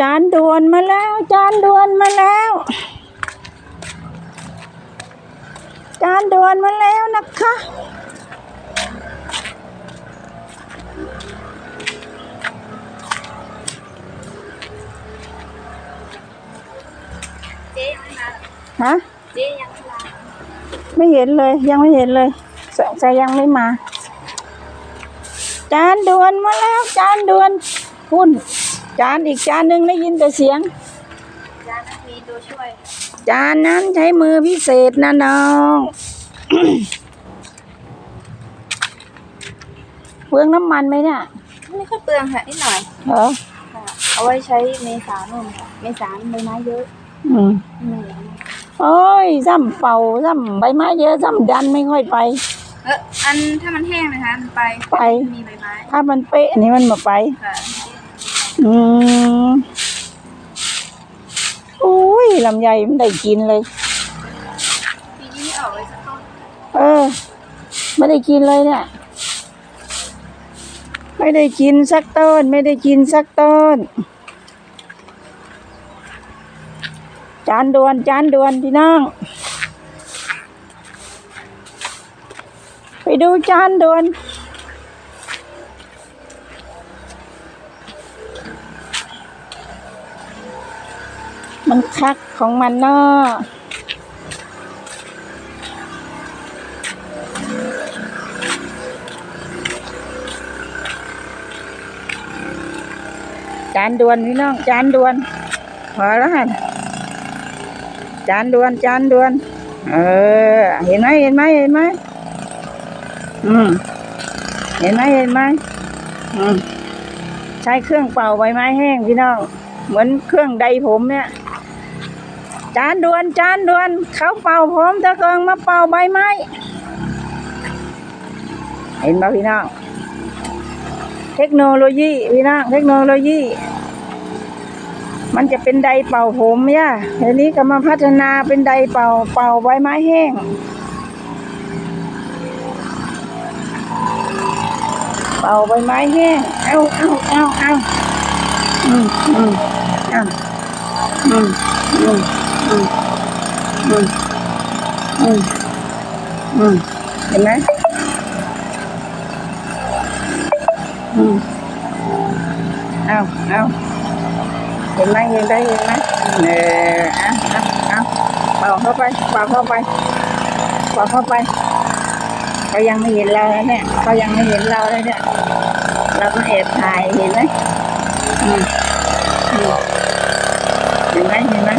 จานด่วนมาแล้ว จานด่วนมาแล้ว จานด่วนมาแล้วนะคะ เจ๊ยังไม่มาฮะ เจ๊ยังไม่มาไม่เห็นเลยยังไม่เห็นเลยสงสัยยังไม่มา จานด่วนมาแล้ว จานด่วนหุ่น จานอีกจานหนึ่งได้ยินแต่เสียง จานนั้นมีตัวช่วย จานนั้นใช้มือพิเศษนะน้องเปลืองน้ำมันไหมเนี่ยไม่ค่อยเปลืองค่ะนิดหน่อยเหรอค่ะเอาไว้ใช้เมษาโน่นค่ะเมษาใบไม้เยอะ อืมเหนื่อยโอ้ยซ้ำเป่าซ้ำใบไม้เยอะซ้ำดันไม่ค่อยไป เอออันถ้ามันแห้งนะคะมันไป ไป มีใบไม้ ถ้ามันเป๊ะนี่มันมาไปค่ะ อืมอุ้ยลำไยมันได้กินเลย ปีนี้ไม่ออกเลยสักต้นเออ ไม่ได้กินเลยเนี่ย ไม่ได้กินสักต้น ไม่ได้กินสักต้น จานด่วน จานด่วนพี่น้อง ไปดูจานด่วน มันคักของมันเนาะจานด่วนพี่น้องจานด่วนพอแล้วฮะจานด่วนจานด่วน เออ เห็นไหมเห็นไหมเห็นไหมอืมเห็นไหมเห็นไหมอืมใช้เครื่องเป่าใบไม้แห้งพี่น้อง เหมือนเครื่องใดผมเนี่ย จานด่วนจานด่วน เขาเป่าผมตะเกิงมาเป่าใบไม้ เห็นไหมพี่น้อง เทคโนโลยีพี่น้องเทคโนโลยี มันจะเป็นไดเป่าผมย่ะทีนี้ก็มาพัฒนาเป็นไดเป่าเป่าใบไม้แห้งเป่าใบไม้แห้ง เอาเอาเอาเอาอืมอืมเอาอืมอืม อืมอืมอืมเห็นไหมอืมเอาเอาเห็นไหมเห็นได้เห็นไหมเออเอาเอาเอาเป่าเข้าไปเป่าเข้าไปเป่าเข้าไปเขายังไม่เห็นเราแล้วเนี่ยเขายังไม่เห็นเราเลยเนี่ยเราก็แอบถ่ายเห็นไหมอืมอืมเห็นไหมเห็นไหม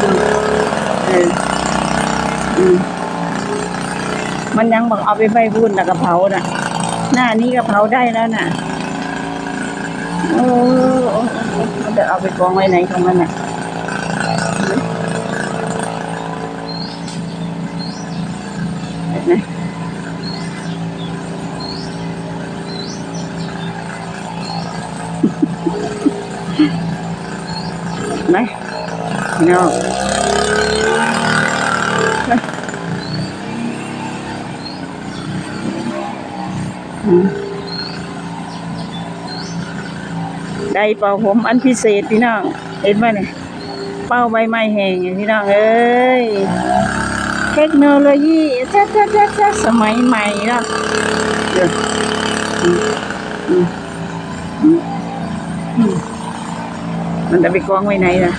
อืมเอออืม มันยังบอกเอาไปใบบุญแล้วกระเผาน่ะ หน้านี้กระเผาได้แล้วน่ะโอ้โอ้โอ้มันจะเอาไปกองไว้ไหนของมันน่ะเห็นไหมเนไหมพี่น้องอืม ได้เป่าผมอันพิเศษพี่น้อง เห็นไหมเนี่ยเป้าใบไม้แห้งอย่างพี่น้องเอ้ย เทคโนโลยีแท้แท้แท้แท้สมัยใหม่เนาะมันจะไปกองไว้ไหนล่ะ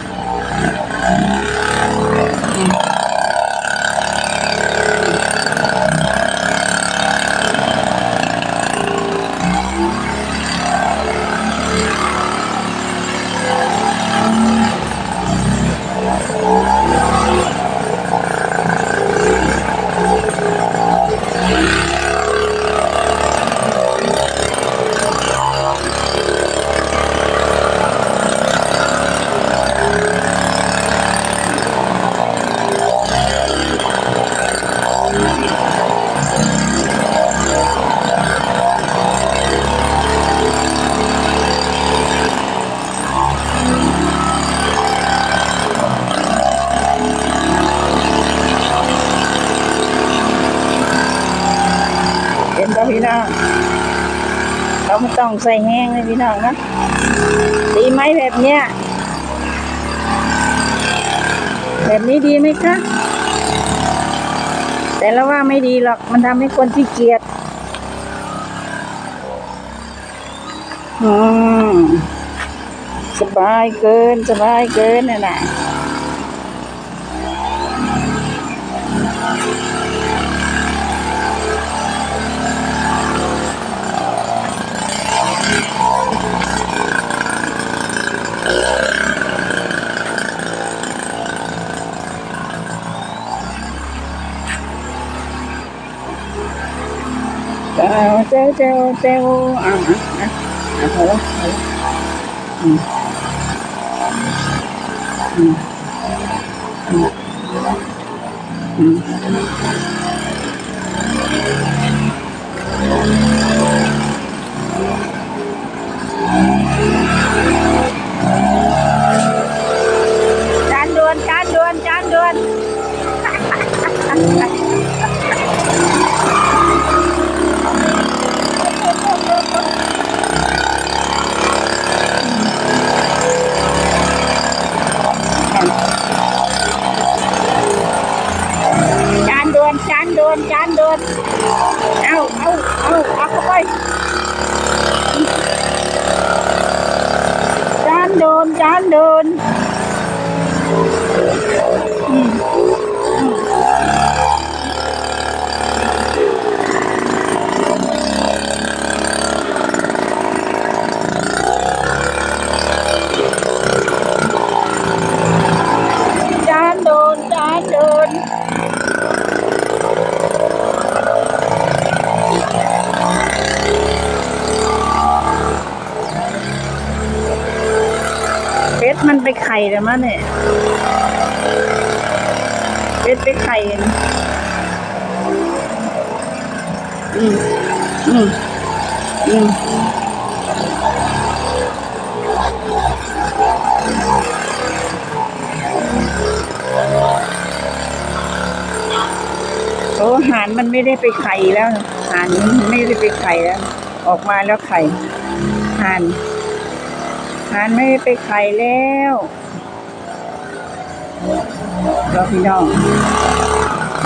พี่น้องเราไม่ต้องใส่แห้งเลยพี่น้องนะดีไหมแบบเนี้ยแบบนี้ดีไหมคะ แต่เราว่าไม่ดีหรอกมันทำให้คนที่เกียจอืมสบายเกินสบายเกินน่ะนะ จ้าเจ้าเจ้าเจ้าอะานด่วนจานด่วน แล้วมั้งเนี่ยเป็ดไปไข่อืมอืมอืมโอ้หานมันไม่ได้ไปไข่แล้วหันไม่ได้ไปไข่แล้ว ออกมาแล้วไข่หาน หานไม่ไปไข่แล้วเราพี่น้อง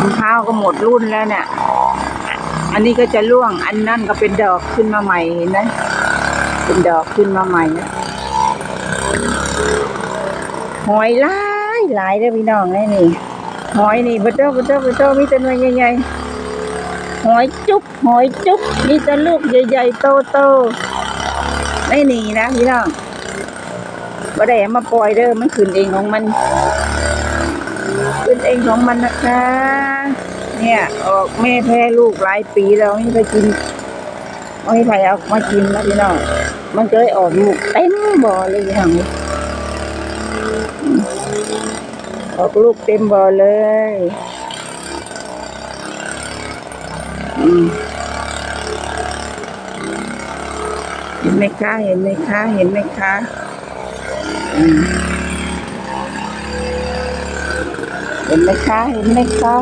มะพร้าวก็หมดรุ่นแล้วเนี่ย อันนี้ก็จะร่วง อันนั่นก็เป็นดอกขึ้นมาใหม่เห็นไหมเป็นดอกขึ้นมาใหม่นะหอยหลายหลายเด้อพี่น้องไอ้นี่หอยนี่บัตเตอร์บัตเตอร์บัตเตอร์มีแต่หน่วยใหญ่ๆหอยจุ๊บหอยจุ๊บมีแต่ลูกใหญ่ๆโตๆไม่หนีนะพี่น้อง บ่ได้มาปล่อยเด้อมันขึ้นเองของมัน ขึ้นเองของมันนะคะ เนี่ย ออกแม่แพ้ลูกหลายปีแล้วไม่ไปกินไม่ไปเอามากินนะพี่น้องมันก็เลยออกลูกเต็มบ่อเลยพี่น้องอออกลูกเต็มบ่อเลยเห็นไหมคะเห็นไหมคะเห็นไหมคะ เห็นไหมคะเห็นไหมคะ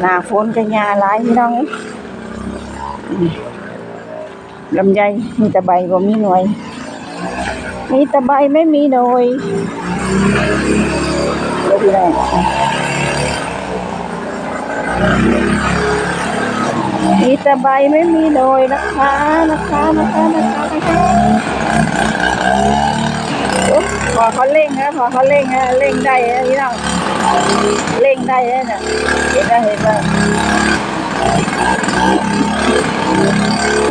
หน้าฝนกันยาหลายพี่น้องเอ้ยอืมลำไยมีต่ใบบ่มีหน่วย มีต่ใบไม่มีหน่วยเดี๋ยวพี่น้องมีต่ใบไม่มีหน่วยนะคะนะคะนะคะนะคะนะคะ พอเขาเร่งนะพอเขาเร่งนะเร่งได้นะพี่น้องเร่งได้นะเนี่ยเห็นไหมเห็นไหม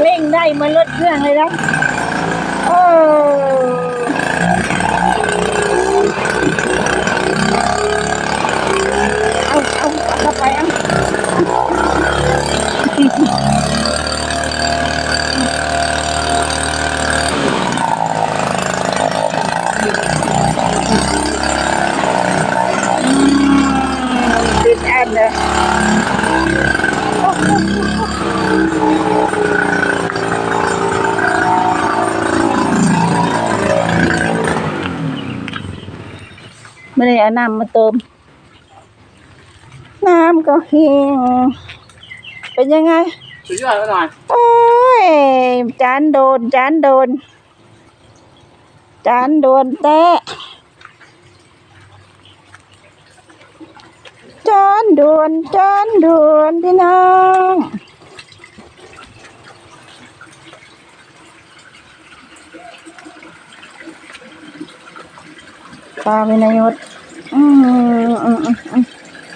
เร่งได้มันรถเครื่องเลยนะโอ้เอาเอาเอาเข้าไปเอาติดแอนเลย ไม่ได้เอาน้ำมาเติม น้ำก็เฮียงเป็นยังไง สุดยอดแล้วหน่อยโอ้ย จานโดน จานโดน จานโดนแตะจานโดน จานโดนพี่น้อง ปลาวินายศอืมอืมอืม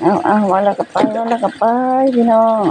เอาเอาวันละก็ไปวันละก็ไปพี่น้อง